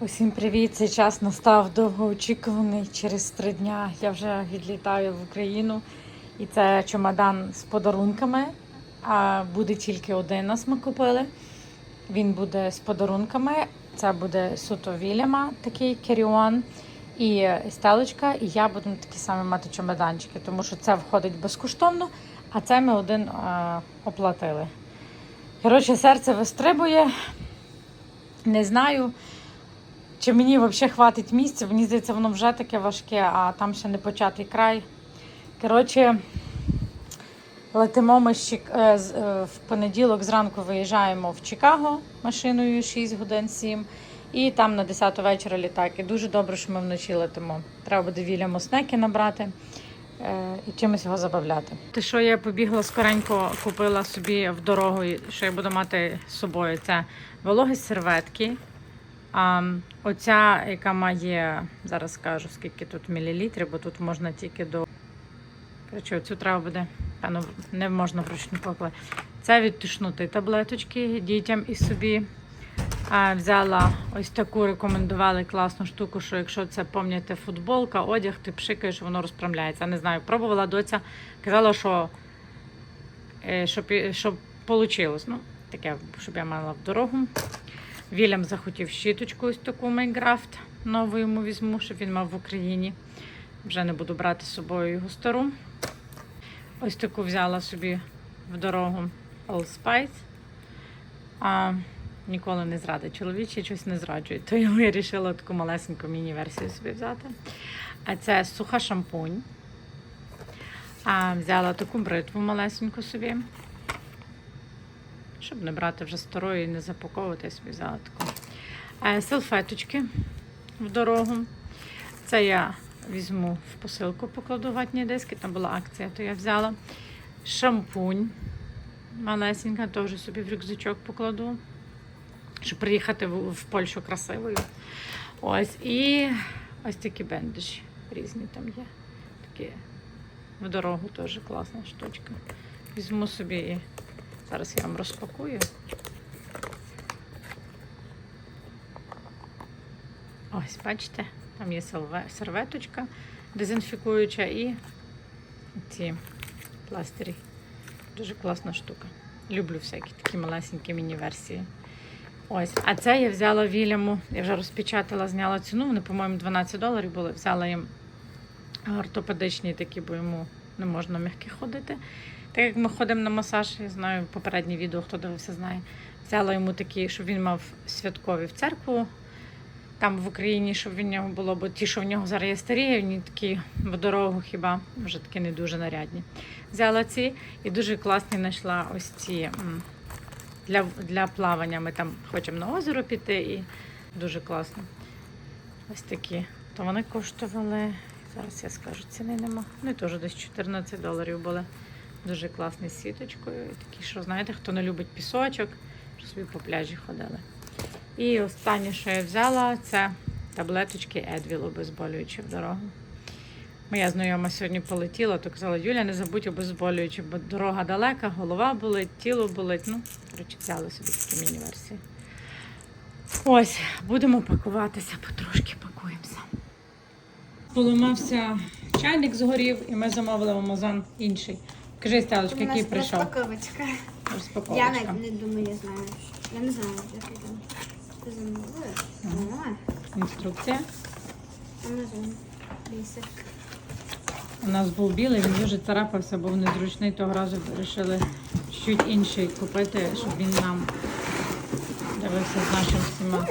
Усім привіт! Цей час настав довгоочікуваний. Через три дня я вже відлітаю в Україну. І це чемодан з подарунками. А буде тільки один нас ми купили. Він буде з подарунками. Це буде суто Вільяма, такий керіон і стелочка. І я буду такі самі мати чемоданчики, тому що це входить безкоштовно, а це ми один е, оплатили. Коротше, серце вистрибує. Не знаю. Чи мені взагалі хватить місця? Мені здається, воно вже таке важке, а там ще не початий край. Коротше, летимо ми е, е, в понеділок зранку виїжджаємо в Чикаго машиною 6 годин 7. І там на 10 вечора літак. І дуже добре, що ми вночі летимо. Треба буде Вільяму снеки набрати е, і чимось його забавляти. Те, що я побігла скоренько, купила собі в дорогу, що я буду мати з собою, це вологі серветки. А оця, яка має, зараз скажу, скільки тут мілілітрів, бо тут можна тільки до. Коротше, оцю треба буде, певно, не можна вручну покласти. Це від тушнути таблеточки дітям і собі. А, взяла ось таку, рекомендували класну штуку, що якщо це пам'ятаєте, футболка, одяг, ти пшикаєш, воно розправляється. Не знаю, пробувала доця, казала, що е, щоб, щоб вийшло. Ну, таке, щоб я мала в дорогу. Вільям захотів щіточку ось таку Майкрафт. Нову йому візьму, щоб він мав в Україні. Вже не буду брати з собою його стару. Ось таку взяла собі в дорогу Old Spice. А, ніколи не зрадить. Чоловічі щось не зраджують. То я вирішила таку малесеньку міні-версію собі взяти. А це суха шампунь. А, взяла таку бритву малесеньку собі. Щоб не брати вже старої і не запаковувати, собі взяла. Е, Салфеточки в дорогу. Це я візьму в посилку, покладу ватні диски. Там була акція, то я взяла. Шампунь малесенька, теж собі в рюкзачок покладу. Щоб приїхати в, Польщу красивою. Ось. І ось такі бендажі різні там є. Такі в дорогу теж класна штучка. Візьму собі Зараз я вам розпакую. Ось, бачите, там є серветочка дезінфікуюча і ці пластирі. Дуже класна штука. Люблю всякі такі малесенькі міні-версії. Ось, а це я взяла Вільяму, я вже розпечатала, зняла ціну. Вони, по-моєму, 12 доларів були. Взяла їм ортопедичні такі, бо йому не можна м'які ходити. Так як ми ходимо на масаж, я знаю попереднє відео, хто дивився, знає. Взяла йому такі, щоб він мав святкові в церкву. Там в Україні, щоб в нього було, бо ті, що в нього зараз є старі, вони такі в дорогу хіба, вже такі не дуже нарядні. Взяла ці і дуже класні знайшла ось ці для, для плавання. Ми там хочемо на озеро піти і дуже класно. Ось такі. То вони коштували, зараз я скажу, ціни нема. Вони теж десь 14 доларів були. Дуже класний з сіточкою. Такі, що знаєте, хто не любить пісочок, що собі по пляжі ходили. І останнє, що я взяла, це таблеточки Едвіл обезболюючі в дорогу. Моя знайома сьогодні полетіла, то казала, Юля, не забудь обезболюючі, бо дорога далека, голова болить, тіло болить. Ну, коротше, взяли собі такі міні-версії. Ось, будемо пакуватися, потрошки пакуємося. Поламався чайник згорів, і ми замовили в Амазон інший. Кажи, нас який прийшов? розпаковочка. Я Розпаковочка. навіть не думаю, я знаю. Я не знаю, як я там. Ти замовила? Інструкція. Amazon. Basic. У нас був білий, він дуже царапався, був незручний. Того разу вирішили чуть інший купити, щоб він нам дивився з нашими всіма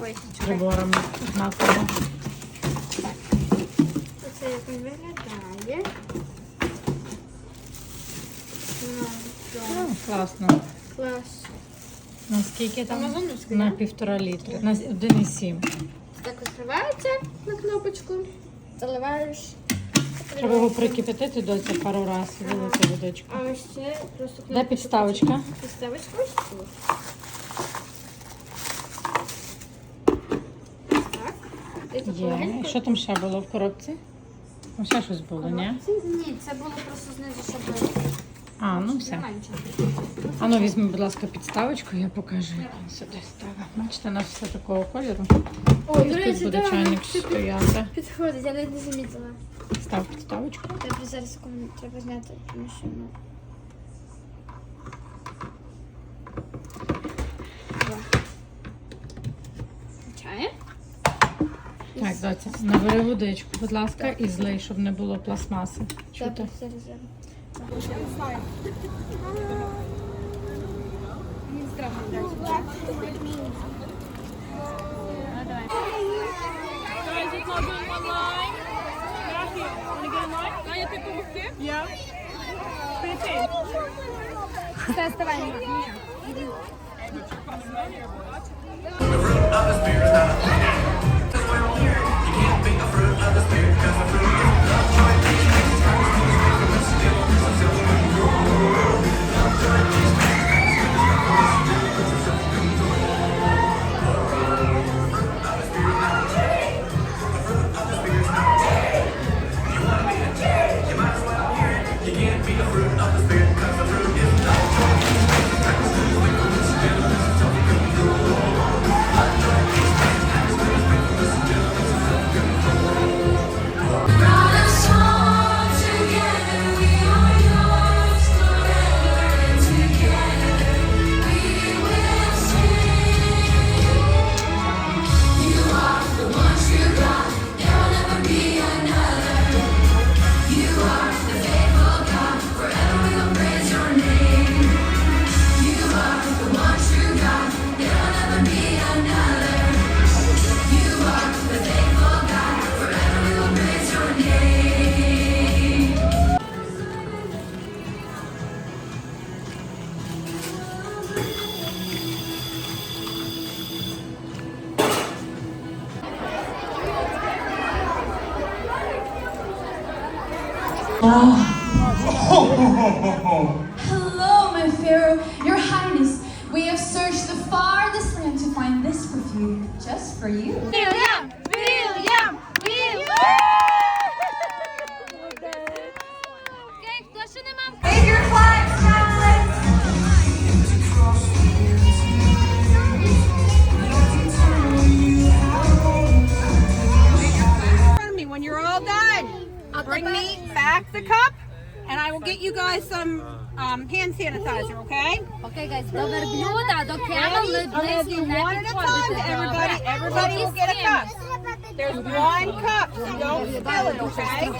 Ой, чекай. приборами однаково. Виглядає. Ну, класно. Клас. Наскільки там? На да? півтора літри. На 1,7. Так відкривається на кнопочку. Заливаєш. Треба його прикипятити до цього пару разів, вилити водичку. А ось це просто Де підставочка? Підставочка ось тут. Так. Є. Що там ще було в коробці? Там ще щось було, ні? Ні, це було просто знизу, щоб А, ну все. А ну візьми, будь ласка, підставочку, я покажу, як він сюди ставимо. Бачите, у все такого кольору. Ой, І до тут речі, буде да, чайник ти- стояти. Підходить, я навіть не замітила. Став підставочку. Треба зараз секунду, треба зняти, тому що ну. Доця, набери водичку, будь ласка, і злий, щоб не було пластмаси. Чути? Добре, зараз, Hello, my Pharaoh, Your Highness. We have searched the farthest land to find this perfume just for you. Окей, guys, до верблюда, до camel I'm gonna do one at a time to everybody. Everybody will get a cup. There's one cup, so don't spill it, okay?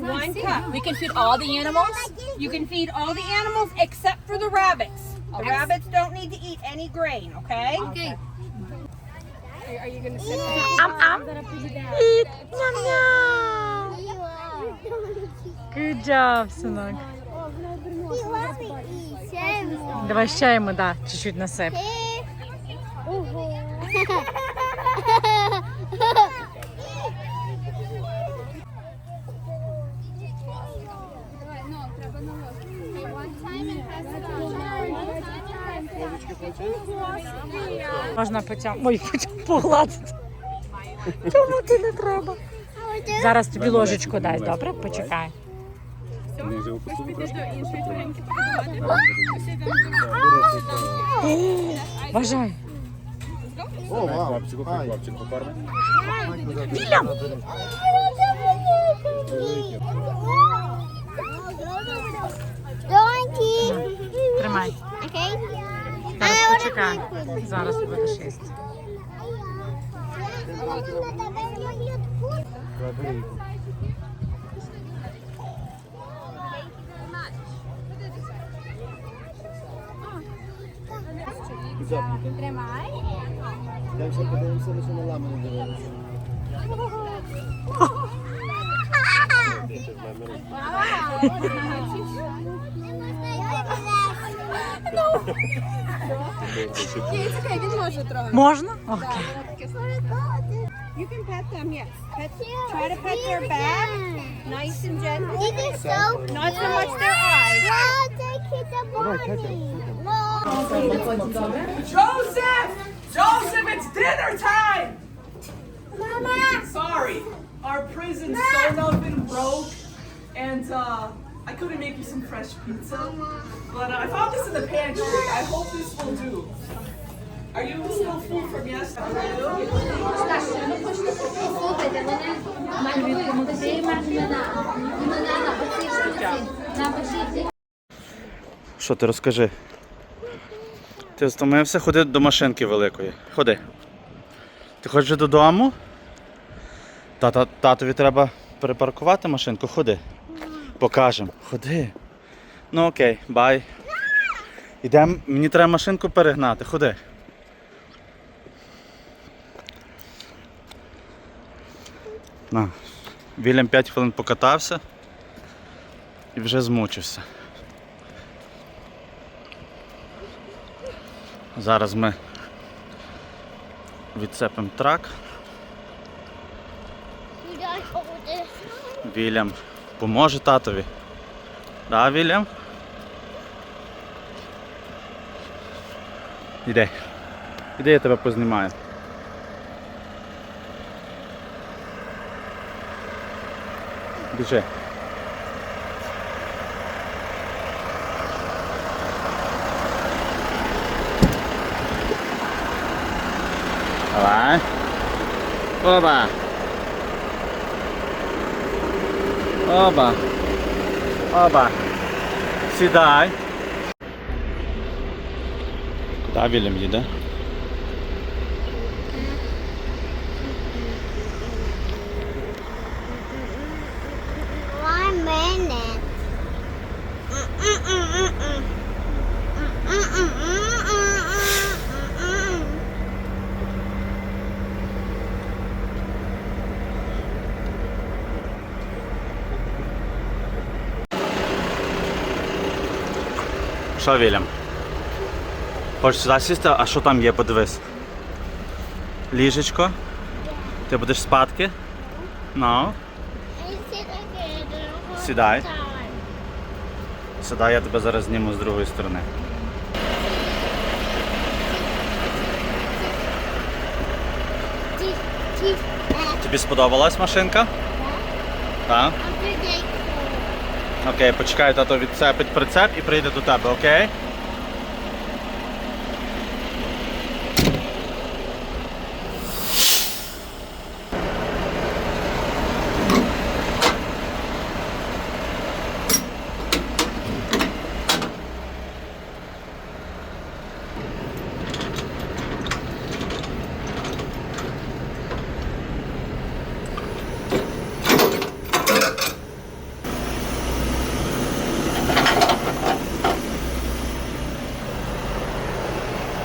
One cup. We can feed all the animals. You can feed all the animals except for the rabbits. The rabbits don't need to eat any grain, okay? Окей. Are you gonna sit down? Good job, синок. Давай ще да, чуть-чуть насип. Можна потім. Ой, погладити. Чому ти не треба? Зараз тобі ложечку дай, добре? Почекай. Бажай. О, вау. Хлопчику, хлопчику, покорми. Тримай. Окей. Зараз почекай. Зараз будеш їсти. Тримай. Дай ще подивимося, ми ще на ламу не дивилися. Можна? Окей. You can pet them, yes. Pet, try to pet their back, nice and gentle. Not so much their eyes. Joseph! Joseph, it's dinner time! Mama! Sorry, our prison's so not been broke. and uh, I couldn't make you some fresh pizza, but uh, I found this in the pantry. I hope this will do. Are you still full from yesterday? Слухайте, мене мать допомогти, мать мене мене напишіть, напишіть. Що ти розкажи? Ти стомився? Ходи до машинки великої. Ходи. Ти хочеш додому? Тата, татові треба перепаркувати машинку, ходи. Покажемо. Ходи. Ну окей, бай. Ідемо, мені треба машинку перегнати, ходи. На. Вільям 5 хвилин покатався і вже змучився. Зараз ми відцепимо трак. Вільям поможе татові. Да, Вільям? Іди. Іди, я тебе познімаю. Біжи. Давай. Оба. Оба. Оба. Сідай. Куди Вільям їде? Що, Вільям? Хочеш сюди сісти, а що там є, подивись. Ліжечко. Ти будеш спадки? Ну, сідай. Сідай, я тебе зараз зніму з другої сторони. Тобі сподобалась машинка? Так? Окей, почекай, тато відцепить прицеп і прийде до тебе, окей?